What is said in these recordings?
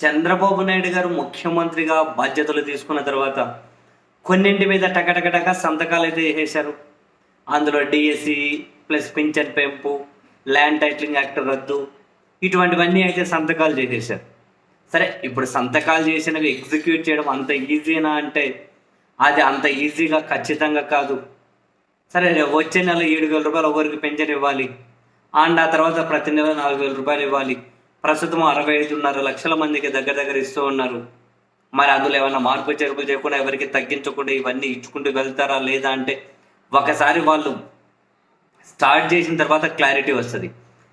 చంద్రబాబు నాయుడు గారు ముఖ్యమంత్రిగా బాధ్యతలు తీసుకున్న తర్వాత కొన్నింటి మీద టకటకటక సంతకాలు అయితే వేసేశారు అందులో డిఎస్సి ప్లస్ పింఛన్ పెంపు ల్యాండ్ టైటిలింగ్ యాక్ట్ రద్దు ఇటువంటివన్నీ అయితే సంతకాలు చేసేసారు సరే ఇప్పుడు సంతకాలు చేసినవి ఎగ్జిక్యూట్ చేయడం అంత ఈజీనా అంటే అది అంత ఈజీగా ఖచ్చితంగా కాదు. సరే రేపు వచ్చే నెల ఏడు వేల రూపాయలు ఒకరికి పెన్షన్ ఇవ్వాలి? అండ్ ఆ తర్వాత ప్రతి నెల నాలుగు వేల రూపాయలు ఇవ్వాలి. ప్రస్తుతం అరవై ఐదున్నర లక్షల మందికి దగ్గర దగ్గర ఇస్తూ ఉన్నారు. మరి అందులో ఏమైనా మార్పు చేర్పులు చేయకుండా ఎవరికి తగ్గించకుండా ఇవన్నీ ఇచ్చుకుంటూ వెళ్తారా లేదా అంటే ఒకసారి వాళ్ళు స్టార్ట్ చేసిన తర్వాత క్లారిటీ వస్తుంది.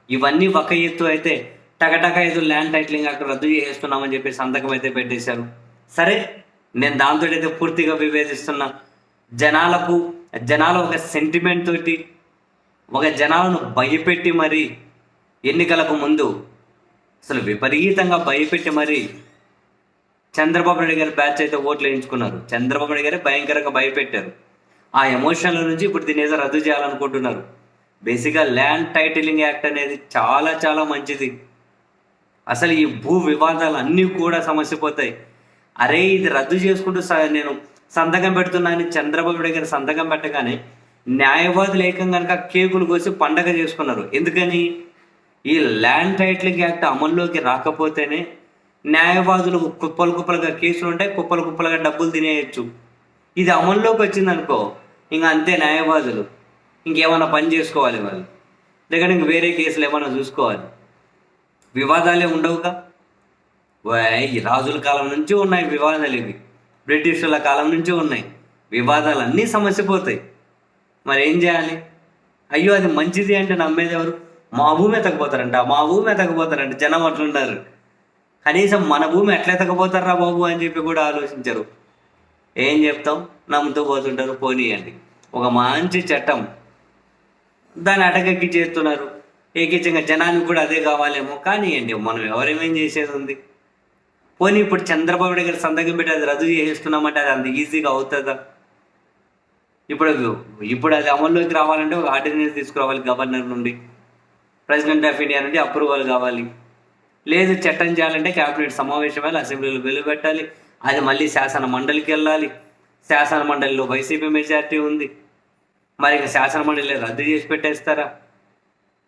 ఇవన్నీ ఒక ఎత్తు అయితే టకటక ఏదో ల్యాండ్ టైటిలింగ్ అక్కడ రద్దు చేసేస్తున్నామని చెప్పి సంతకం అయితే పెట్టేశారు. సరే నేను దాంతో అయితే పూర్తిగా విభేదిస్తున్నా జనాలకు జనాల ఒక సెంటిమెంట్ తోటి ఒక జనాలను భయపెట్టి మరి ఎన్నికలకు ముందు అసలు విపరీతంగా భయపెట్టి మరి చంద్రబాబు నాయుడు గారి బ్యాచ్ అయితే ఓట్లు వేయించుకున్నారు. చంద్రబాబు నాయుడు గారే భయంకరంగా భయపెట్టారు. ఆ ఎమోషన్ల నుంచి ఇప్పుడు దీని ఏదో రద్దు చేయాలనుకుంటున్నారు. బేసిక్గా ల్యాండ్ టైటిలింగ్ యాక్ట్ అనేది చాలా చాలా మంచిది. అసలు ఈ భూ వివాదాలు అన్నీ కూడా సమస్య పోతాయి. అరే ఇది రద్దు చేసుకుంటూ నేను సంతకం పెడుతున్నానని చంద్రబాబు నాయుడు గారు సంతకం పెట్టగానే న్యాయవాదులు ఏకంగా కనుక కేకులు కోసి పండగ చేసుకున్నారు. ఎందుకని? ఈ ల్యాండ్ టైటిలింగ్ యాక్ట్ అమల్లోకి రాకపోతేనే న్యాయవాదులు కుప్పలు కుప్పలుగా కేసులు ఉంటాయి కుప్పలు కుప్పలుగా డబ్బులు తినేయచ్చు. ఇది అమల్లోకి వచ్చిందనుకో ఇంక అంతే న్యాయవాదులు. ఇంకేమైనా పని చేసుకోవాలి వాళ్ళు. దగ్గర ఇంక వేరే కేసులు ఏమైనా చూసుకోవాలి. వివాదాలే ఉండవుగా? ఈ రాజుల కాలం నుంచి ఉన్నాయి వివాదాలు ఇవి. బ్రిటిషుల కాలం నుంచి ఉన్నాయి. వివాదాలు అన్నీ సమస్య పోతాయి మరి ఏం చేయాలి? అయ్యో అది మంచిది అంటే నమ్మేది ఎవరు? మా భూమి ఎతకపోతారంట మా భూమి ఎతకపోతారంట జనం అట్లుంటారు కనీసం మన భూమి ఎట్లా ఎతకపోతారా బాబు అని చెప్పి కూడా ఆలోచించరు. ఏం చెప్తాం? నమ్ముతూ పోతుంటారు పోనీయండి. ఒక మంచి చట్టం. దాన్ని అటకెక్కి చేస్తున్నారు. ఏకిచ్చంగా జనానికి కూడా అదే కావాలేమో. కానివ్వండి మనం ఎవరేమేం చేసేది ఉంది? పోనీ ఇప్పుడు చంద్రబాబు దగ్గర సంతకం పెట్టి అది రద్దు చేస్తున్నామంటే అది అంత ఈజీగా అవుతుందా? ఇప్పుడు ఇప్పుడు అది అమల్లోకి రావాలంటే ఒక ఆర్డినెన్స్ తీసుకురావాలి గవర్నర్ నుండి. ప్రెసిడెంట్ ఆఫ్ ఇండియా నుండి అప్రూవల్ కావాలి. లేదు చట్టం చేయాలంటే క్యాబినెట్ సమావేశం వెళ్ళి అసెంబ్లీలో బిల్లు పెట్టాలి అది మళ్ళీ శాసన మండలికి వెళ్ళాలి. శాసన మండలిలో వైసీపీ మెజారిటీ ఉంది. మరి ఇక శాసన మండలి రద్దు చేసి పెట్టేస్తారా?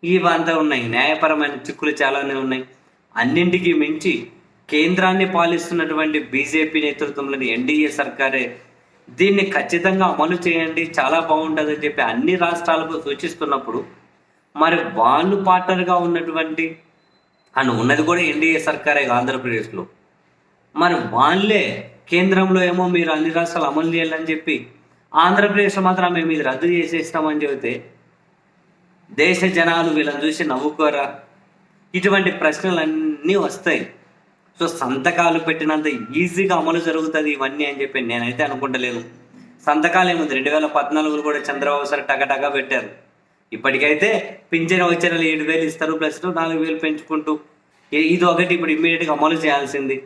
ఇవంతా ఉన్నాయి. న్యాయపరమైన చిక్కులు చాలానే ఉన్నాయి. అన్నింటికీ మించి కేంద్రాన్ని పాలిస్తున్నటువంటి బీజేపీ నేతృత్వంలోని ఎన్డీఏ సర్కారే దీన్ని ఖచ్చితంగా అమలు చేయండి చాలా బాగుంటుందని చెప్పి అన్ని రాష్ట్రాలకు సూచిస్తున్నప్పుడు మరి వాళ్ళు పార్ట్నర్గా ఉన్నటువంటి అని ఉన్నది కూడా ఎన్డీఏ సర్కారే ఆంధ్రప్రదేశ్లో. మరి వాళ్ళే కేంద్రంలో ఏమో మీరు అన్ని రాష్ట్రాలు అమలు చేయాలని చెప్పి ఆంధ్రప్రదేశ్లో మాత్రం మేము ఇది రద్దు చేసేస్తామని చెబితే దేశ జనాలు వీళ్ళని చూసి నవ్వుకోరా? ఇటువంటి ప్రశ్నలన్నీ వస్తాయి. సో సంతకాలు పెట్టినంత ఈజీగా అమలు జరుగుతుంది ఇవన్నీ అని చెప్పి నేనైతే అనుకుంటలేను. సంతకాలు ఏముంది? రెండు వేల పద్నాలుగులో కూడా చంద్రబాబు సార్ టగటగా పెట్టారు. ఇప్పటికైతే పింఛన్ వచ్చిన ఏడు వేలు ఇస్తారు ప్లస్ నాలుగు వేలు పెంచుకుంటూ. ఇది ఒకటి ఇప్పుడు ఇమ్మీడియట్గా అమలు చేయాల్సింది.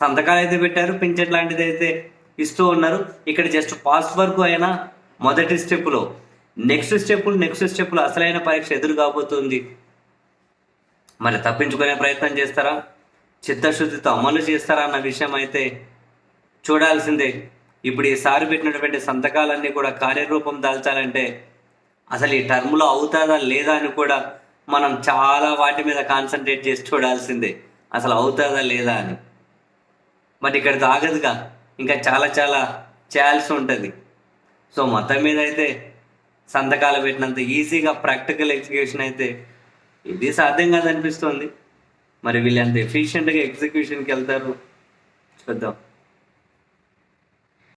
సంతకాలు అయితే పెట్టారు పింఛన్ లాంటిది అయితే ఇస్తూ ఉన్నారు. ఇక్కడ జస్ట్ పాస్ వరకు అయినా మొదటి స్టెప్లో నెక్స్ట్ స్టెప్పులు నెక్స్ట్ స్టెప్పులు అసలైన పరీక్ష ఎదురు కాబోతుంది. మరి తప్పించుకునే ప్రయత్నం చేస్తారా? చిత్తశుద్ధితో అమలు చేస్తారా అన్న విషయం అయితే చూడాల్సిందే. ఇప్పుడు ఈసారి పెట్టినటువంటి సంతకాలన్నీ కూడా కార్యరూపం దాల్చాలంటే అసలు ఈ టర్మ్లో అవుతుందా లేదా అని కూడా మనం చాలా వాటి మీద కాన్సన్ట్రేట్ చేసి చూడాల్సిందే. అసలు అవుతుందా లేదా అని. మరి ఇక్కడ తాగదుగా. ఇంకా చాలా చాలా చేయాల్సి ఉంటుంది. సో మొత్తం మీద అయితే సంతకాలు పెట్టినంత ఈజీగా ప్రాక్టికల్ ఎగ్జిక్యూషన్ అయితే ఇది సాధ్యం కాదనిపిస్తుంది. మరి వీళ్ళు ఎంత ఎఫిషియెంట్గా ఎగ్జిక్యూషన్కి వెళ్తారు? చూద్దాం.